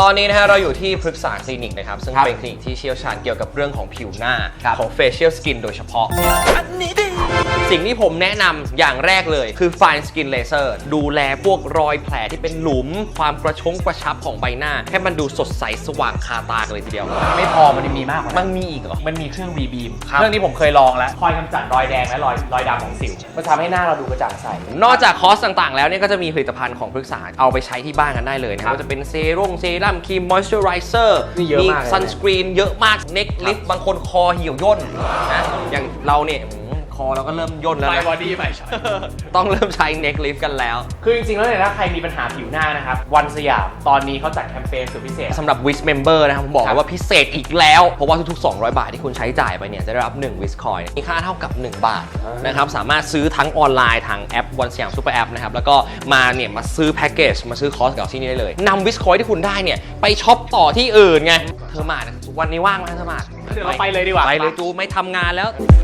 ตอนนี้นะฮะเราอยู่ที่พฤกษาคลินิกนะครับ ซึ่งครับเป็นคลินิกที่เชี่ยวชาญเกี่ยวกับเรื่องของผิวหน้า ครับ ของ facial skin โดยเฉพาะ สิ่งที่ผมแนะนำอย่างแรกเลยคือ Fine Skin Laser ดูแลพวกรอยแผลที่เป็นหลุม ความกระชงกระชับของใบหน้า ให้มันดูสดใสสว่างคาตากันเลยทีเดียว ไม่พอมันยังมีมากกว่ามันั้นนมีอีกเหรอ มันมีเครื่อง V beam ครับ เครื่องนี้ผมเคยลองแล้ว คอยกำจัดรอยแดงและรอยรอยดำของสิว มันทำให้หน้าเราดูกระจ่างใส นอกจากคอร์สต่างๆ แล้วเนี่ยก็จะมีผลิตภัณฑ์ของพฤกษาเอาไปใช้ที่บ้านกันได้เลยนะคครัรับบว่าจะเป็นเซรุ่งเซรั่มครีมมอยส์เจอไรเซอร์นี่เยอะมากเลย ซันสกรีนเยอะมากเน็กลิฟบางคนคอเหี่ยวย่นนะอย่างเราเนี่ยอืม คอเราก็เริ่มย่นแล้วไมนะบอดี้ไม่ใช่ต้องเริ่มใช้เน็กลิฟกันแล้วคือจริงๆแล้วเนี่ยถ้าใครมีปัญหาผิวหน้านะครับ วันสยามตอนนี้เขาจัดแคมเปญสุดพิเศษ สำหรับ w i s Member นะครับผมบอกครัเลยบว่าพิเศษอีกแล้ว เพราะว่าทุกๆ 200 บาทที่คุณใช้จ่ายไปเนี่ยจะได้รับ 1 w i s Coin มีค่าเท่ากับ 1 บาทอ่านนะครับสามารถซื้อทั้งออนไลน์ทางแอปวันสยามซูเปอร์แอปนะครับแล้วก็มาเนี่ยมาซื้อแพ็กเกจมาซื้อคอร์สกับที่นี่ได้เลยนำ w i s Coin ที่คุณได้เนี่ยไปช็อปต่อที่อื่นไงเธอมาวันนี้ว่างไหมเธอมาเดี๋ยวเราไปเลยดีกว่า ไปเลยจูไม่ทำงานแล้วไ